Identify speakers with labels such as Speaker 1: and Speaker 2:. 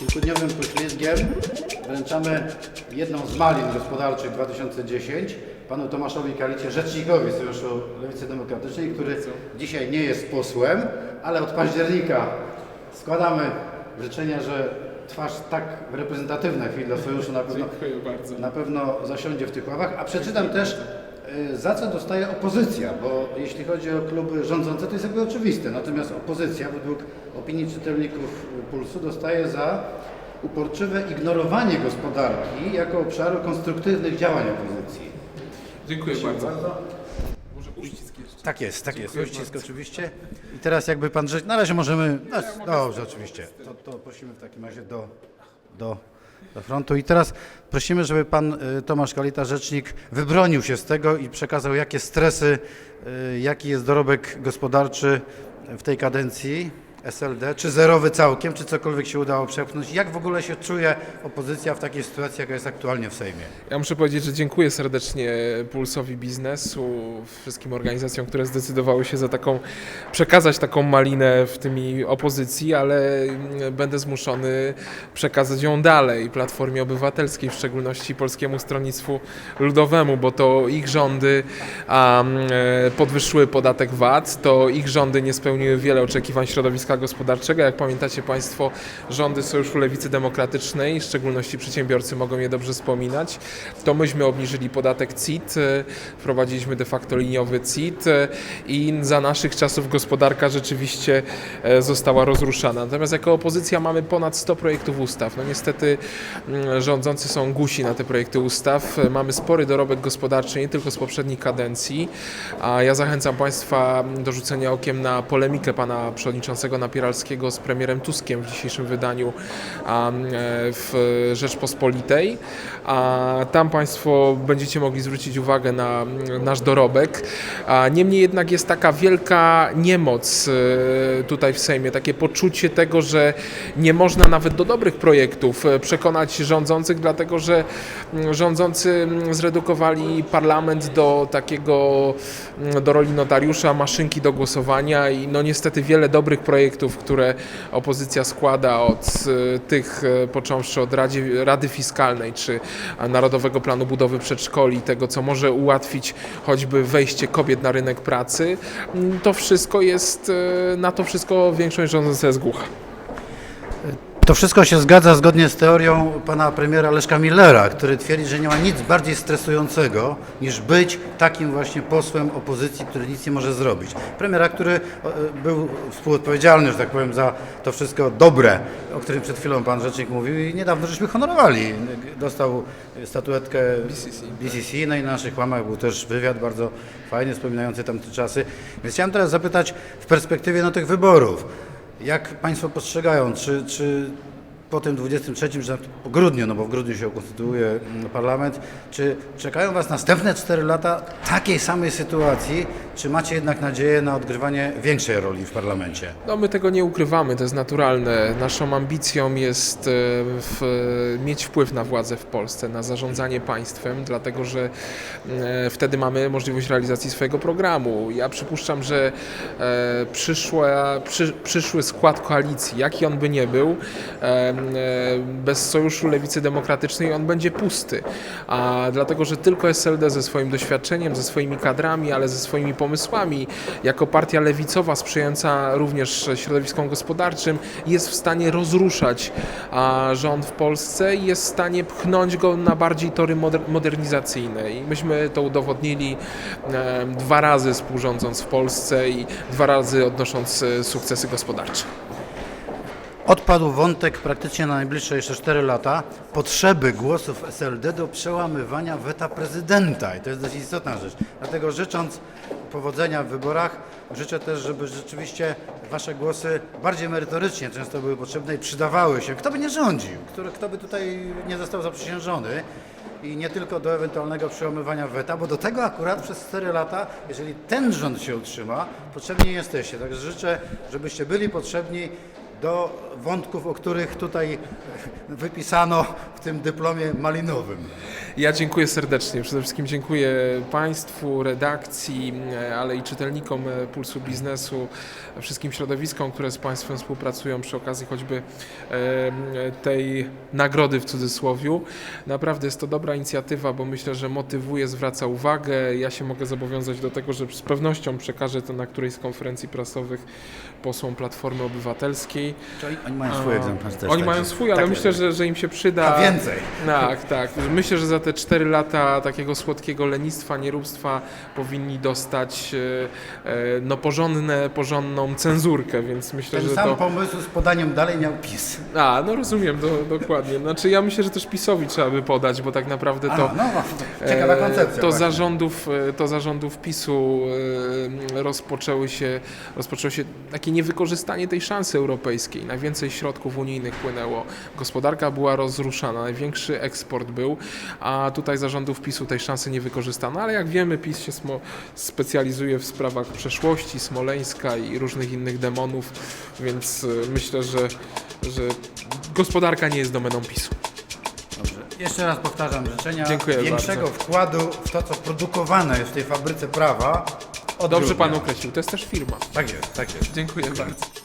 Speaker 1: kilkudniowym poślizgiem wręczamy jedną z malin gospodarczych 2010 panu Tomaszowi Kalicie, rzecznikowi Sojuszu Lewicy Demokratycznej, który dzisiaj nie jest posłem, ale od października składamy życzenia, że twarz tak reprezentatywna w chwili dla Sojuszu na pewno, na pewno zasiądzie w tych ławach. A przeczytam też, za co dostaje opozycja, bo jeśli chodzi o kluby rządzące, to jest jakby oczywiste. Natomiast opozycja, według opinii czytelników Pulsu, dostaje za uporczywe ignorowanie gospodarki jako obszaru konstruktywnych działań opozycji.
Speaker 2: Dziękuję bardzo. Może uścisk jeszcze.
Speaker 1: Tak jest, tak jest.
Speaker 2: Dziękuję
Speaker 1: Uścisk
Speaker 2: bardzo.
Speaker 1: oczywiście. I teraz jakby pan rzecz... Na razie możemy... No, dobrze, oczywiście. To, to prosimy w takim razie do, do, do frontu. I teraz prosimy, żeby pan y, Tomasz Kalita, rzecznik, wybronił się z tego i przekazał, jakie stresy, y, jaki jest dorobek gospodarczy w tej kadencji SLD, czy zerowy całkiem, czy cokolwiek się udało przepchnąć. Jak w ogóle się czuje opozycja w takiej sytuacji, jaka jest aktualnie w Sejmie?
Speaker 2: Ja muszę powiedzieć, że dziękuję serdecznie Pulsowi Biznesu, wszystkim organizacjom, które zdecydowały się za taką, przekazać taką malinę w tymi opozycji, ale mm, będę zmuszony przekazać ją dalej Platformie Obywatelskiej, w szczególności Polskiemu Stronnictwu Ludowemu, bo to ich rządy e, podwyższyły podatek VAT, to ich rządy nie spełniły wiele oczekiwań środowiska gospodarczego. Jak pamiętacie Państwo, rządy Sojuszu Lewicy Demokratycznej, w szczególności przedsiębiorcy mogą je dobrze wspominać, to myśmy obniżyli podatek CIT, e, wprowadziliśmy de facto liniowy CIT e, i za naszych czasów gospodarka rzeczywiście e, została rozruszana. Natomiast jako opozycja mamy ponad 100 projektów ustaw. No niestety mm, rządzący są gusi na te projekty ustaw. Mamy spory dorobek gospodarczy nie tylko z poprzedniej kadencji, a ja zachęcam Państwa do rzucenia okiem na polemikę pana przewodniczącego Napieralskiego z premierem Tuskiem w dzisiejszym wydaniu e, w Rzeczpospolitej. Tam Państwo będziecie mogli zwrócić uwagę na nasz dorobek. Niemniej jednak jest taka wielka niemoc e, tutaj w Sejmie, takie poczucie tego, że nie można nawet do dobrych projektów e, przekonać rządzących, dlatego że rządzący zredukowali parlament do takiego, do roli notariusza, maszynki do głosowania i no niestety wiele dobrych projektów, które opozycja składa od e, tych, e, począwszy od Radzie, Rady Fiskalnej czy e, Narodowego Planu Budowy Przedszkoli, tego co może ułatwić choćby wejście kobiet na rynek pracy, mm, to wszystko jest, na to wszystko większość rządząca jest głucha.
Speaker 1: To wszystko się zgadza zgodnie z teorią pana premiera Leszka Millera, który twierdzi, że nie ma nic bardziej stresującego niż być takim właśnie posłem opozycji, który nic nie może zrobić. Premiera, który e, był współodpowiedzialny, że tak powiem, za to wszystko dobre, o którym przed chwilą pan rzecznik mówił i niedawno żeśmy honorowali. Dostał statuetkę
Speaker 2: BCC.
Speaker 1: BCC, no i na naszych łamach był też wywiad bardzo fajny, wspominający tamte czasy. Więc chciałem teraz zapytać w perspektywie no, tych wyborów, jak Państwo postrzegają, czy, czy po tym 23, czy po grudniu, no bo w grudniu się konstytuuje mm, parlament, czy czekają Was następne 4 lata takiej samej sytuacji, czy macie jednak nadzieję na odgrywanie większej roli w parlamencie?
Speaker 2: No my tego nie ukrywamy, to jest naturalne. Naszą ambicją jest e, w, mieć wpływ na władzę w Polsce, na zarządzanie państwem, dlatego że e, wtedy mamy możliwość realizacji swojego programu. Ja przypuszczam, że e, przyszła, przy, przyszły skład koalicji, jaki on by nie był, bez Sojuszu Lewicy Demokratycznej on będzie pusty. A dlatego, że tylko SLD ze swoim doświadczeniem, ze swoimi kadrami, ale ze swoimi pomysłami, jako partia lewicowa sprzyjająca również środowiskom gospodarczym, jest w stanie rozruszać rząd w Polsce i jest w stanie pchnąć go na bardziej tory moder- modernizacyjne. I myśmy to udowodnili dwa razy współrządząc w Polsce i dwa razy odnosząc e, sukcesy gospodarcze.
Speaker 1: Odpadł wątek praktycznie na najbliższe jeszcze 4 lata potrzeby głosów SLD do przełamywania weta prezydenta. I to jest dość istotna rzecz. Dlatego życząc powodzenia w wyborach, życzę też, żeby rzeczywiście Wasze głosy bardziej merytorycznie często były potrzebne i przydawały się. Kto by nie rządził, który, kto by tutaj nie został zaprzysiężony. I nie tylko do ewentualnego przełamywania weta, bo do tego akurat przez 4 lata, jeżeli ten rząd się utrzyma, potrzebni jesteście. Także życzę, żebyście byli potrzebni do wątków, o których tutaj wypisano w tym dyplomie malinowym.
Speaker 2: Ja dziękuję serdecznie. Przede wszystkim dziękuję Państwu, redakcji, e, ale i czytelnikom e, Pulsu Biznesu, wszystkim środowiskom, które z Państwem współpracują przy okazji choćby e, tej nagrody w cudzysłowiu. Naprawdę jest to dobra inicjatywa, bo myślę, że motywuje, zwraca uwagę. Ja się mogę zobowiązać do tego, że z pewnością przekażę to na którejś z konferencji prasowych posłom Platformy Obywatelskiej.
Speaker 1: Czyli oni mają swój egzemplarz też.
Speaker 2: Oni mają
Speaker 1: także-
Speaker 2: swój, ale
Speaker 1: tak
Speaker 2: myślę, że, że im się przyda.
Speaker 1: A więcej.
Speaker 2: Tak, tak. Myślę, że za te 4 lata takiego słodkiego lenistwa, nieróbstwa powinni dostać e, e, no, porządne, porządną cenzurkę, więc myślę,
Speaker 1: Ten
Speaker 2: że
Speaker 1: sam
Speaker 2: to...
Speaker 1: pomysł z podaniem dalej miał PiS.
Speaker 2: A, no rozumiem, do, dokładnie. Znaczy ja myślę, że też PiSowi trzeba by podać, bo tak naprawdę to...
Speaker 1: A, no, ciekawa
Speaker 2: E,
Speaker 1: koncepcja.
Speaker 2: To zarządów, to zarządów PiSu rozpoczęły się, rozpoczęło się takie niewykorzystanie tej szansy europejskiej. Najwięcej środków unijnych płynęło, gospodarka była rozruszana, największy eksport był, a tutaj zarządów PiSu tej szansy nie wykorzystano. Ale jak wiemy, PiS się specjalizuje w sprawach przeszłości, Smoleńska i różnych innych demonów, więc e, myślę, że, że gospodarka nie jest domeną PiSu.
Speaker 1: Dobrze. Jeszcze raz powtarzam życzenia
Speaker 2: Dziękuję
Speaker 1: większego
Speaker 2: bardzo.
Speaker 1: wkładu w to, co produkowane jest w tej fabryce prawa.
Speaker 2: Dobrze pan określił, to jest też firma.
Speaker 1: Tak jest, tak jest.
Speaker 2: Dziękuję bardzo.